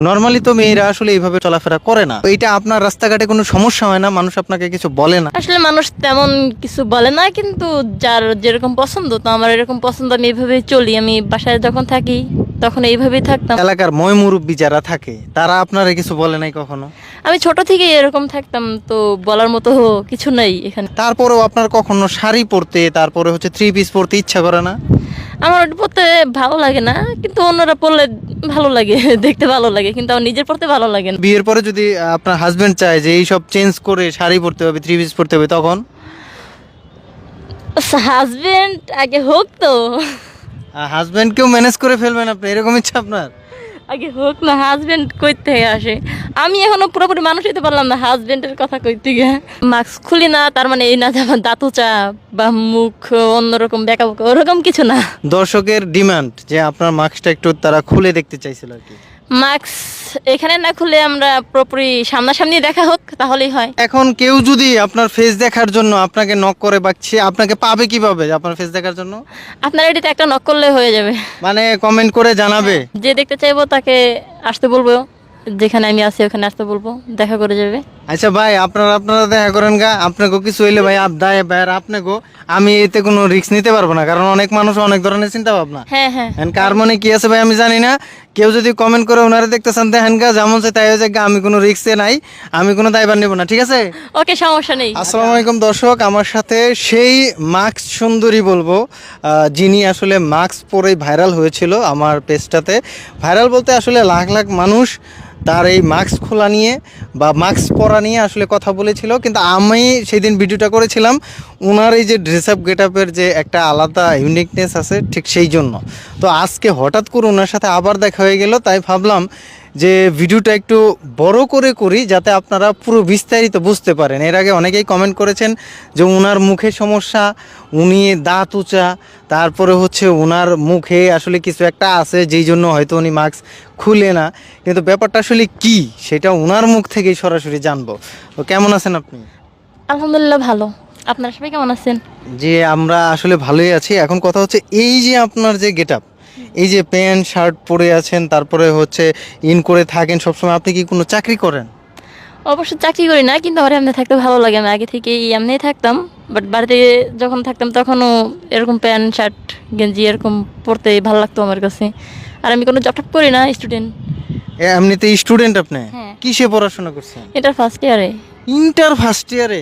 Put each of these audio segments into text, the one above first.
Normally তো মেয়েরা আসলে এইভাবে চলাফেরা করে না। এটা আপনার রাস্তাঘাটে কোনো সমস্যা হয় না? মানুষ আপনাকে কিছু বলে না? আসলে মানুষ তেমন কিছু বলে না, কিন্তু যার যেরকম পছন্দ, তো আমার এরকম পছন্দ আমি এইভাবেই চলি। আমি বাসায় যখন থাকি তখন এইভাবেই থাকতাম। এলাকার ময় মুরব্বী যারা থাকে তারা আপনারা কিছু বলে নাই কখনো? আমি ছোট থেকেই এরকম থাকতাম তো বলার মতো কিছু নাই এখানে। তারপরেও আপনার কখনো শাড়ি পরতে তারপরে হচ্ছে থ্রি পিস পরতে ইচ্ছা করে না? আমার ওটা পড়তে ভালো লাগে না কিন্তু অন্যরা পড়লে ভালো লাগে দেখতে ভালো লাগে কিন্তু আমার নিজের পড়তে ভালো লাগে না। বিয়ের পরে যদি আপনার হাজবেন্ড চায় যে এইসব চেঞ্জ করে শাড়ি পরতে হবে থ্রি পিস পরতে হবে তখন? হাজবেন্ড আগে হোক তো। হাজবেন্ডকেও ম্যানেজ করে ফেলবেন আপনি এরকম ইচ্ছা আপনার। আগে হোক না হাজবেন্ড কই থেকে আসে। আমি এখনও পুরোপুরি মানুষ হইতে পারলাম না হাজবেন্ডের কথা কইতে গিয়ে। মাস্ক খুলি না তার মানে এই না যে আমার দাঁতু চাপ বা মুখ অন্যরকম বোকা ওরকম কিছু না। দর্শকের ডিমান্ড যে আপনার মাস্কটা একটু তারা খুলে দেখতে চাইছিল আর কি। মাস্ক এখানে না খুলে আমরা পুরোপুরি সামনাসামনি দেখা হোক তাহলেই হয়। এখন কেউ যদি আপনার ফেস দেখার জন্য আপনাকে নক করে বাকছে আপনাকে পাবে কীভাবে আপনার ফেস দেখার জন্য? আপনার এটিতে একটা নক করলে হয়ে যাবে। মানে কমেন্ট করে জানাবে। যে দেখতে চাইব তাকে আসতে বলব। যেখানে আমি আছি ওখানে আসতে বলব। দেখা করে যাবে। আচ্ছা ভাই আপনারা আপনারা দেখা করেন গা। আপনাকে কিছু হইলে ভাই আপ দায় ভাইয়ার আপনাকে। আমি এতে কোনো রিস্ক নিতে পারব না কারণ অনেক মানুষ অনেক ধরনের চিন্তা ভাবনা হ্যাঁ। হ্যাঁ কার মনে কি আছে ভাই আমি জানি না। কেউ যদি কমেন্ট করে ওনারা দেখতেছেন দেখেন গা যেমন সে তাই হয়েছে আমি কোনো রিস্কে নাই। আমি কোনো দায়ভার নেব না ঠিক আছে? ওকে সমস্যা নেই। আসসালামু আলাইকুম দর্শক আমার সাথে সেই মাস্ক সুন্দরী বলব যিনি আসলে মাস্ক পরেই ভাইরাল হয়েছিল আমার পেজটাতে ভাইরাল বলতে আসলে লাখ লাখ মানুষ তার এই মাস্ক খোলা নিয়ে বা মাস্ক পরা নিয়ে আসলে কথা বলেছিল। কিন্তু আমি সেই দিন ভিডিওটা করেছিলাম ওনার এই যে ড্রেস আপ গেট আপের যে একটা আলাদা ইউনিকনেস আছে ঠিক সেই জন্য। তো আজকে হঠাৎ করে ওনার সাথে আবার দেখা হয়ে গেল, তাই ভাবলাম যে ভিডিওটা একটু বড় করে করি যাতে আপনারা পুরো বিস্তারিত বুঝতে পারেন। এর আগে অনেকেই কমেন্ট করেছেন যে ওনার মুখে সমস্যা উনি দাঁত উঁচা তারপরে হচ্ছে ওনার মুখে আসলে কিছু একটা আছে যেই জন্য হয়তো উনি মাস্ক খুলে না। কিন্তু ব্যাপারটা আসলে কি সেটা ওনার মুখ থেকেই সরাসরি জানব। তো কেমন আছেন আপনি? আলহামদুলিল্লাহ ভালো। আপনারা সবাই কেমন আছেন? যে আমরা আসলে ভালোই আছি। এখন কথা হচ্ছে এই যে আপনার যে গেট এই যে প্যান্ট শার্ট পরে আছেন তারপরে হচ্ছে ইন করে থাকেন সবসময় আপনি কি কোনো চাকরি করেন? অবশ্য চাকরি করি না কিন্তু আমার এমনি থাকতে ভালো লাগে আমি আগে থেকে এমনিই থাকতাম বাট বাড়িতে যখন থাকতাম তখনও এরকম প্যান্ট শার্ট গেঞ্জি এরকম পরতে ভালো লাগতো আমার কাছে। আর আমি কোনো জব টপ করি না স্টুডেন্ট। এমনিতে স্টুডেন্ট আপনি? হ্যাঁ। কিসে পড়াশোনা করছেন? এটা ফার্স্ট ইয়ারে ইন্টার ফার্স্ট ইয়ারে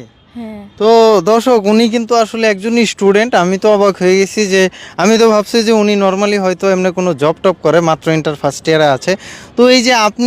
তো দর্শক, উনি কিন্তু আসলে একজন স্টুডেন্ট আমি তো অবাক হয়ে গেছি যে, আমি তো ভাবছি যে উনি নর্মালি হয়তো এমনি কোনো জব টপ করে, মাত্র ইন্টার ফার্স্ট ইয়ারে আছে। তো এই যে আপনি